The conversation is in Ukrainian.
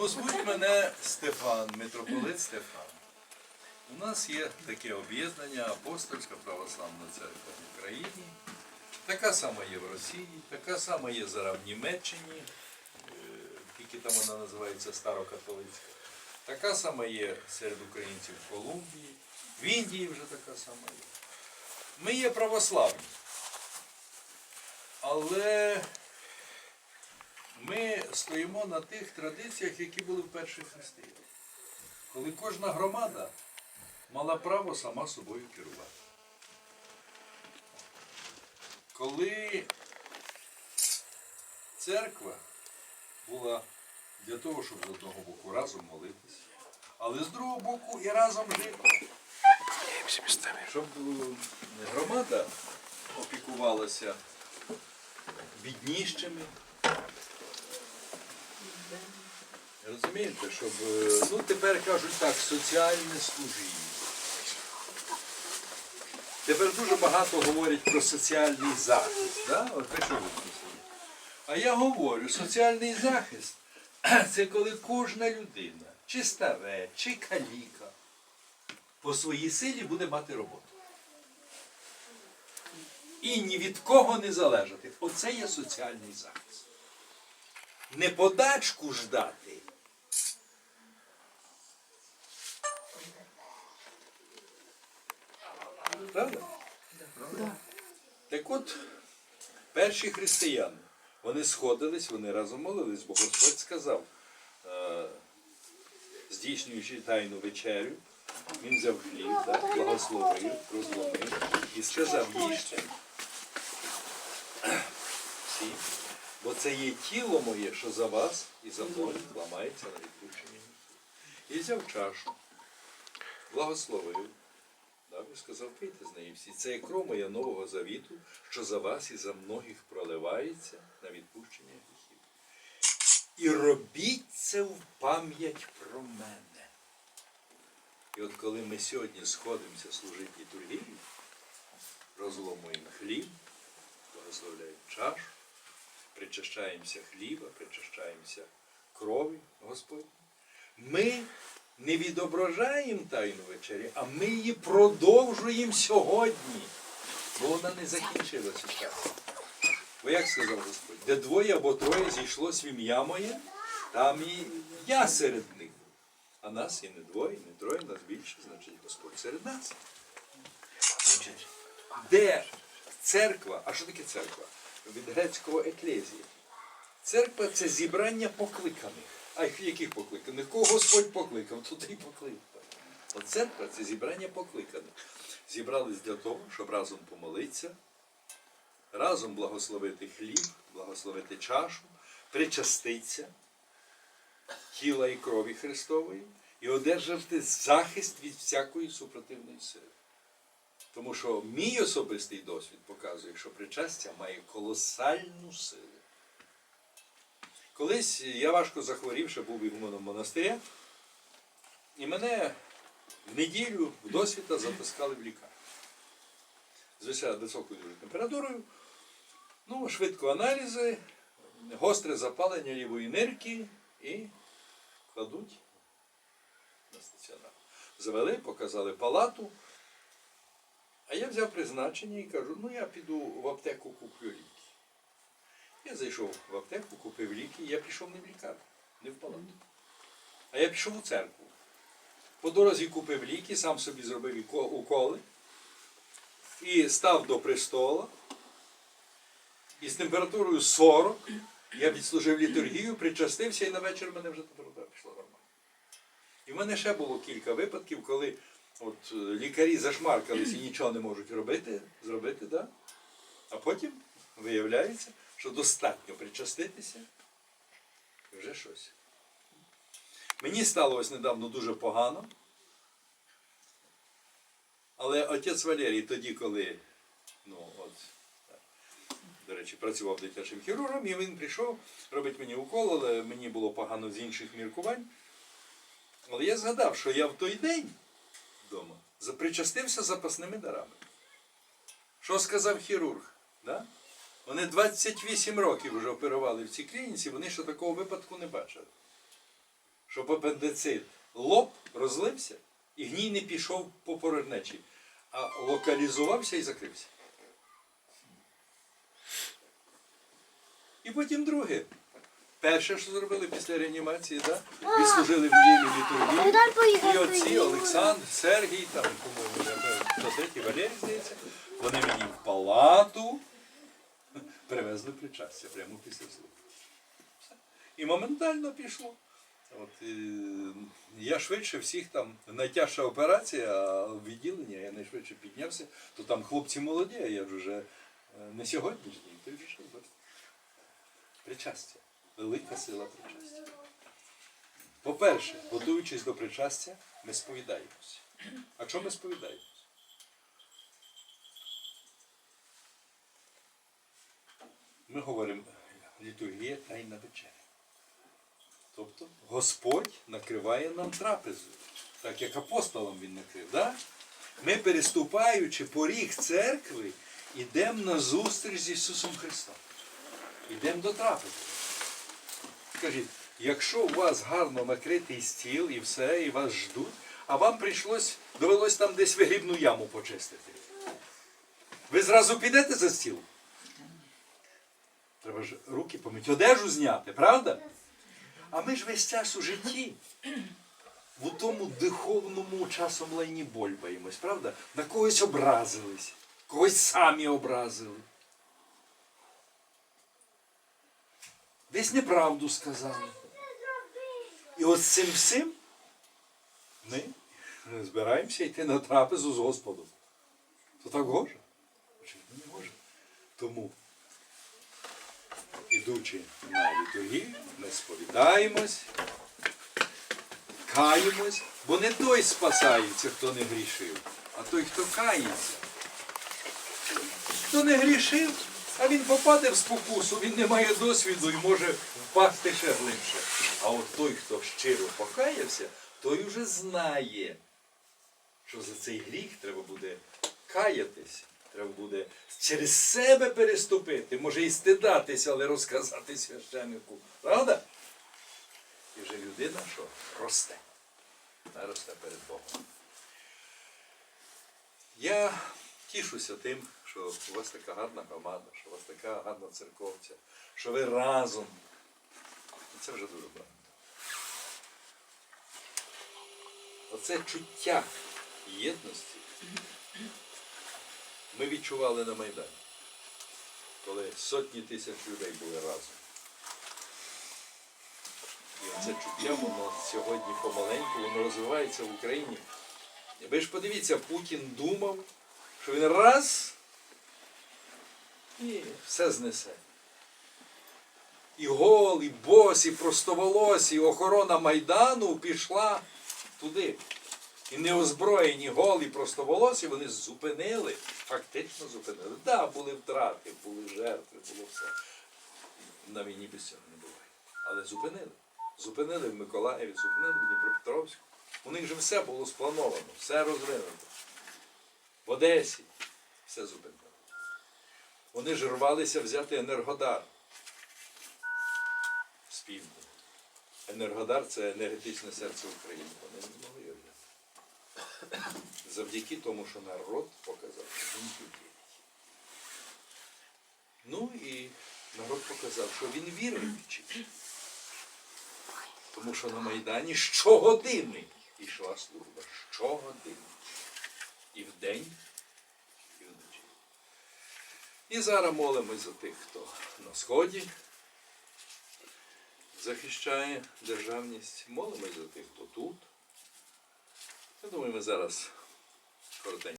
Ну, мене Стефан, митрополит Стефан. У нас є таке об'єднання Апостольська Православна Церква в Україні. Така сама є в Росії, така сама є зараз в Німеччині, е, тільки там вона називається Старокатолицька. Така сама є серед українців в Колумбії, в Індії вже така сама є. Ми є православні. Але ми стоїмо на тих традиціях, які були в перших християнах. Коли кожна громада мала право сама собою керувати. Коли церква була для того, щоб з одного боку разом молитися, але з другого боку і разом жити. Щоб е, громада опікувалася бідніщими. Розумієте, щоб, е, ну тепер кажуть так, соціальне служіння. Тепер дуже багато говорять про соціальний захист. Да? От? А я говорю, соціальний захист це коли кожна людина, чи старе, чи каліка, по своїй силі буде мати роботу. І ні від кого не залежати. Оце є соціальний захист. Не подачку ждати. Правда? Так от, перші християни, вони сходились, вони разом молились, бо Господь сказав, е, здійснюючи тайну вечерю, він взяв хліб, так, благословив, розломив і сказав, їжте. Всі. Бо це є тіло моє, що за вас і за мною ламається на відпущення. І взяв чашу, благословив, дав і сказав, пийте з неї всі. Це кров моя нового завіту, що за вас і за многих проливається на відпущення гріхів. І робіть це в пам'ять про мене. І от коли ми сьогодні сходимося служити літургію, розломуємо хліб, благословляємо чашу, причащаємося хліба, причащаємося крові Господь. Ми не відображаємо тайну вечері, а ми її продовжуємо сьогодні, бо вона не закінчилася. Бо як сказав Господь, де двоє або троє зійшлось в ім'я моє, там і я серед них. А нас і не двоє, не троє, нас більше, значить Господь серед нас. Де церква, а що таке церква? Від грецького еклезія. Церква це зібрання покликаних. А яких покликаних? Кого Господь покликав, туди і покликав. От церква це зібрання покликаних. Зібрались для того, щоб разом помолитися, разом благословити хліб, благословити чашу, причаститися тіла і крові Христової і одержати захист від всякої супротивної сили. Тому що мій особистий досвід показує, що причастя має колосальну силу. Колись я важко захворів, ще був ігуменом монастиря, і мене в неділю в досвіта запускали в лікарню. З високою дуже температурою, ну, швидко аналізи, гостре запалення лівої нирки і кладуть на стаціонар. Завели, показали палату. А я взяв призначення і кажу, ну я піду в аптеку куплю ліки. Я зайшов в аптеку, купив ліки, я пішов не в лікарню, не в палату. А я пішов у церкву. По дорозі купив ліки, сам собі зробив уколи і став до престола. І з температурою 40 я відслужив літургію, причастився і на вечір мене вже температура пішла нормально. І в мене ще було кілька випадків, коли от, е, лікарі зашмаркались і нічого не можуть робити, зробити, да? а потім виявляється, що достатньо причаститися і вже щось. Мені стало ось недавно дуже погано. Але отець Валерій тоді, коли, ну от, до речі, працював дитячим хірургом, і він прийшов, робить мені укол, але мені було погано з інших міркувань. Але я згадав, що я в той день вдома запричастився запасними дарами. Що сказав хірург? Да? Вони 28 років вже оперували в цій клініці, вони ще такого випадку не бачили. щоб апендицит лоб розлився і гній не пішов по порожнечі, а локалізувався і закрився. І потім друге. Перше, що зробили після реанімації, да? відслужили в Єлі літургії. І Європи. Олександр, Сергій, там, по-моєму, хто Валерій, здається, вони мені в палату привезли причастя прямо після служби. Все. І моментально пішло. От, е, я швидше всіх там, найтяжча операція, відділення я найшвидше піднявся, то там хлопці молоді, а я вже е, не сьогоднішній, той вже. Причастя. Велика сила причастя. По-перше, готуючись до причастя, ми сповідаємося. А чому ми сповідаємося? Ми говоримо літургія тайна вечеря. Тобто Господь накриває нам трапезу, так як апостолам він накрив. Да? Ми, переступаючи поріг церкви, йдемо на зустріч з Ісусом Христом. Йдемо до трапези. Скажіть, якщо у вас гарно накритий стіл і все, і вас ждуть, а вам прийшлось, довелось там десь вигрібну яму почистити. Ви зразу підете за стіл? Треба ж руки помити, одежу зняти, правда? А ми ж весь час у житті в тому духовному часом лайні больбаємось, правда? На когось образились, когось самі образили. Десь неправду сказали. І от цим всім ми збираємося йти на трапезу з Господом. То так гоже? Очевидно, не може. Тому, ідучи на літургію, ми сповідаємось, каємось, бо не той спасається, хто не грішив, а той, хто кається. Хто не грішив, а він попаде в спокусу, він не має досвіду і може впасти ще глибше. А от той, хто щиро покаявся, той уже знає, що за цей гріх треба буде каятись, треба буде через себе переступити, може і стидатися, але розказати священнику. Правда? І вже людина що? Росте. Вона росте перед Богом. Я тішуся тим, що у вас така гарна громада, що у вас така гарна церковця, що ви разом. І Це вже дуже багато. Оце чуття єдності ми відчували на Майдані, коли сотні тисяч людей були разом. І оце чуття, воно сьогодні помаленьку, воно розвивається в Україні. Ви ж подивіться, Путін думав, що він раз і все знесе. І гол, і бос, і простоволосі, і охорона Майдану пішла туди. І неозброєні голі простоволосі вони зупинили, фактично зупинили. Так, да, були втрати, були жертви, було все. На війні без цього не буває. Але зупинили. Зупинили в Миколаєві, зупинили в Дніпропетровську. У них же все було сплановано, все розвинуто. В Одесі все зупинили. Вони ж рвалися взяти Енергодар півдня. Енергодар це енергетичне серце України. Вони не могли. Завдяки тому, що народ показав, що він вірить. Ну і народ показав, що він віруючий. Тому що на Майдані щогодини йшла служба. Щогодини. І вдень, і вночі. І зараз молимось за тих, хто на сході захищає державність. Молимось за тих, хто тут. Я думаю, ми зараз коротенько.